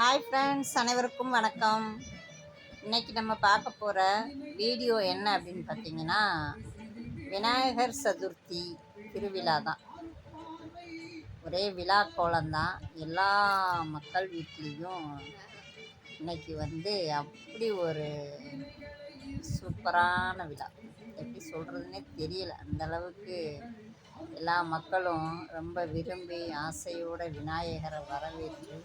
Hi friends அனைவருக்கும் வணக்கம். இன்றைக்கி நம்ம பார்க்க போகிற வீடியோ என்ன அப்படின்னு பார்த்தீங்கன்னா விநாயகர் சதுர்த்தி திருவிழா தான். ஒரே விழா கோலம்தான் எல்லா மக்கள் வீட்லேயும் இன்றைக்கி வந்து அப்படி ஒரு சூப்பரான விழா. எப்படி சொல்கிறதுனே தெரியல. அந்தளவுக்கு எல்லா மக்களும் ரொம்ப விரும்பி ஆசையோட விநாயகரை வரவேற்று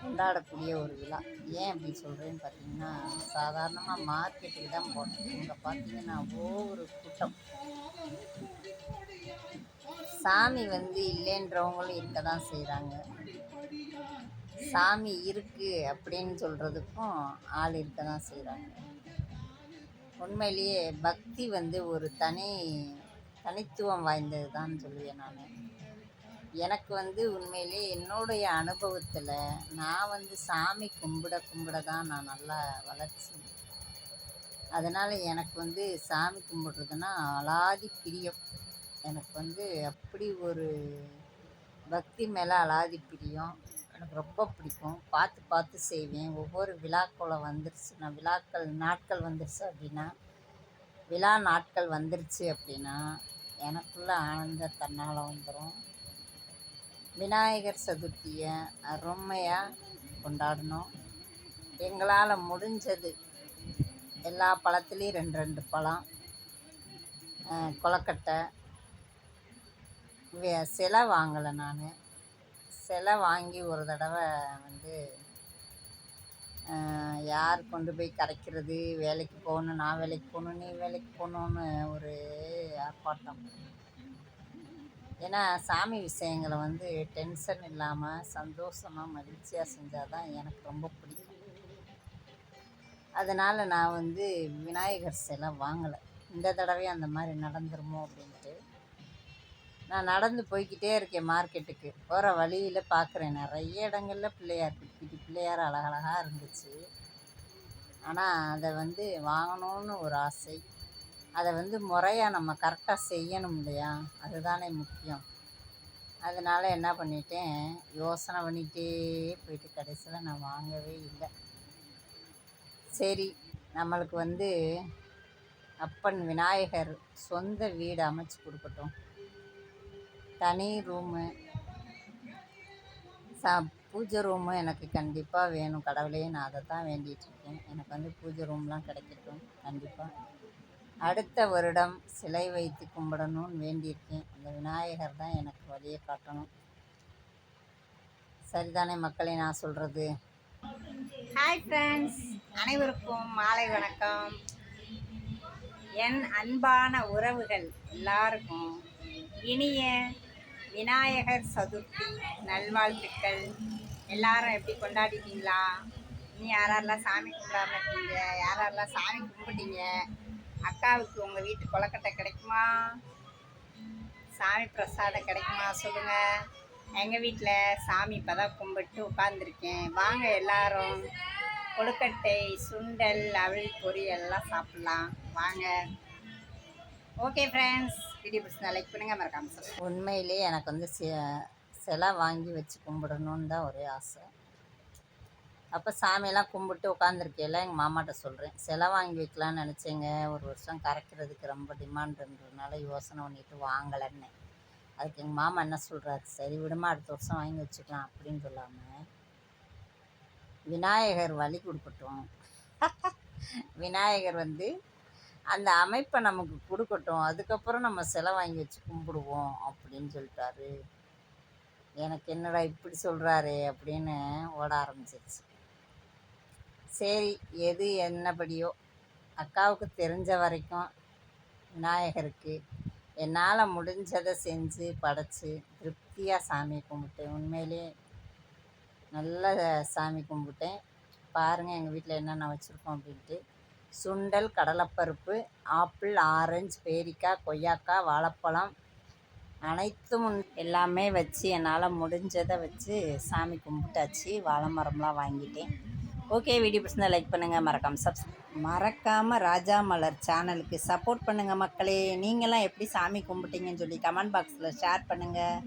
கொண்டாடக்கூடிய ஒரு விழா. ஏன் அப்படி சொல்கிறேன்னு பார்த்தீங்கன்னா சாதாரணமாக மார்க்கெட்டுக்கு தான் போனோம் இங்கே பார்த்தீங்கன்னா ஒவ்வொரு கூட்டம். சாமி வந்து இல்லைன்றவங்களும் இருக்க தான் செய்கிறாங்க சாமி இருக்குது அப்படின்னு சொல்கிறதுக்கும் ஆள் இருக்க தான் செய்கிறாங்க உண்மையிலேயே பக்தி வந்து ஒரு தனி தனித்துவம் வாய்ந்தது தான் சொல்லுவேன் நான். எனக்கு வந்து உண்மையிலே என்னுடைய அனுபவத்தில் நான் வந்து சாமி கும்பிட கும்பிட தான் நான் நல்லா வளர்ச்சி. அதனால் எனக்கு வந்து சாமி கும்பிட்றதுன்னா அலாதி பிரியம். எனக்கு வந்து அப்படி ஒரு பக்தி மேலே அலாதி பிரியம். எனக்கு ரொம்ப பிடிக்கும். பார்த்து பார்த்து செய்வேன். ஒவ்வொரு விழாக்கோல வந்துருச்சு. நான் விழாக்கள் நாட்கள் வந்துருச்சு அப்படின்னா விழா நாட்கள் வந்துருச்சு அப்படின்னா எனக்குள்ள ஆனந்த தன்னால் வந்துடும் விநாயகர் சதுர்த்தியை அருமையாக கொண்டாடணும். எங்களால் முடிஞ்சது எல்லா பழத்துலேயும் ரெண்டு ரெண்டு பழம் கொலக்கட்டை வே- சிலை வாங்கலை நான். சிலை வாங்கி ஒரு தடவை வந்து யார் கொண்டு போய் கரைக்கிறது? வேலைக்கு போகணும் நான் வேலைக்கு போகணும் நீ வேலைக்கு போகணுன்னு ஒரு போட்டோம். ஏன்னா சாமி விஷயங்களை வந்து டென்ஷன் இல்லாமல் சந்தோஷமாக மகிழ்ச்சியாக செஞ்சால் தான் எனக்கு ரொம்ப பிடிக்கும். அதனால் நான் வந்து விநாயகர் சிலை வாங்கலை. இந்த தடவையும் அந்த மாதிரி நடந்துருமோ அப்படின்ட்டு. நான் நடந்து போய்கிட்டே இருக்கேன் மார்க்கெட்டுக்கு போகிற வழியில் பார்க்குறேன் நிறைய இடங்களில் பிள்ளையார் குட்டி குட்டி பிள்ளையார் அழகழகாக இருந்துச்சு. ஆனால் அதை வந்து வாங்கணும்னு ஒரு ஆசை. அதை வந்து முறையாக நம்ம கரெக்டாக செய்யணும் இல்லையா? அதுதானே முக்கியம். அதனால் என்ன பண்ணிட்டேன் யோசனை பண்ணிகிட்டே போயிட்டு கடைசியில் நான் வாங்கவே இல்லை. சரி நம்மளுக்கு வந்து அப்பன் விநாயகர் சொந்த வீடு அமைச்சு கொடுக்கட்டும். தனி ரூமு ச பூஜை ரூமு எனக்கு கண்டிப்பாக வேணும். கடவுளே நான் அதை தான் வேண்டிகிட்ருக்கேன் எனக்கு வந்து பூஜை ரூம்லாம் கிடைக்கட்டும் கண்டிப்பாக அடுத்த வருடம் சிலை வைத்து கும்பிடணும்னு வேண்டியிருக்கேன். அந்த விநாயகர் தான் எனக்கு வழியை காட்டணும். சரிதானே மக்களை நான் சொல்கிறது ஹாய் ஃப்ரெண்ட்ஸ் அனைவருக்கும் மாலை வணக்கம். என் அன்பான உறவுகள் எல்லாருக்கும் இனிய விநாயகர் சதுர்த்தி நல்வாழ்த்துக்கள். எல்லாரும் எப்படி கொண்டாடிட்டீங்களா? இனி யாரெல்லாம் சாமி கும்பிடாம இருக்கீங்க? யாரெல்லாம் சாமி கும்பிட்டீங்க? அக்காவுக்கு உங்கள் வீட்டு கொலக்கட்டை கிடைக்குமா? சாமி பிரசாதம் கிடைக்குமா சொல்லுங்கள் எங்கள் வீட்டில் சாமி இப்போ தான் கும்பிட்டு உட்காந்துருக்கேன் வாங்க எல்லாரும். கொழுக்கட்டை சுண்டல் அவல் பொரி எல்லாம் சாப்பிட்லாம். வாங்க. ஓகே ஃப்ரெண்ட்ஸ் வீடியோ பிடிச்சா லைக் பண்ணுங்கள் மறக்காம சொல்லுங்கள் உண்மையிலே எனக்கு வந்து சிலை வாங்கி வச்சு கும்பிடணுன்னு தான் ஒரே ஆசை. அப்போ சாமியெல்லாம் கும்பிட்டு உட்காந்துருக்கையில எங்கள் மாமாட்ட சொல்கிறேன் சிலை வாங்கி வைக்கலான்னு நினச்சேங்க. ஒரு வருஷம் கரைக்கிறதுக்கு ரொம்ப டிமாண்டுன்றதுனால யோசனை பண்ணிட்டு வாங்கலைன்னு. அதுக்கு எங்கள் மாமா என்ன சொல்கிறாரு சரி விடுமா அடுத்த வருஷம் வாங்கி வச்சுக்கலாம் அப்படின்னு சொல்லாமல் விநாயகர் வழி கொடுக்கட்டும். விநாயகர் வந்து அந்த அமைப்பை நமக்கு கொடுக்கட்டும். அதுக்கப்புறம் நம்ம சிலை வாங்கி வச்சு கும்பிடுவோம் அப்படின்னு சொல்லிட்டாரு. எனக்கு என்னடா இப்படி சொல்கிறாரு அப்படின்னு ஓட ஆரம்பிச்சிருச்சு. சரி எது என்னபடியோ. அக்காவுக்கு தெரிஞ்ச வரைக்கும் விநாயகருக்கு என்னால் முடிஞ்சதை செஞ்சு படைச்சி திருப்தியாக சாமி கும்பிட்டேன். உண்மையிலே நல்ல சாமி கும்பிட்டேன். பாருங்கள் எங்கள் வீட்டில் என்னென்ன வச்சுருக்கோம் அப்படின்ட்டு. சுண்டல் கடலைப்பருப்பு ஆப்பிள் ஆரஞ்சு பேரிக்காய் கொய்யாக்காய் வாழைப்பழம் அனைத்தும் எல்லாமே வச்சு என்னால் முடிஞ்சதை வச்சு சாமி கும்பிட்டாச்சு. வாழை மரம்லாம் வாங்கிட்டேன். ஓகே வீடியோ பிடிச்சிருந்தா லைக் பண்ணுங்கள் மறக்காமல் சப்ஸ் மறக்காமல் ராஜா மலர் சேனலுக்கு சப்போர்ட் பண்ணுங்கள் மக்களே. நீங்களாம் எப்படி சாமி கும்பிட்டீங்கன்னு சொல்லி கமெண்ட் பாக்ஸில் ஷேர் பண்ணுங்கள்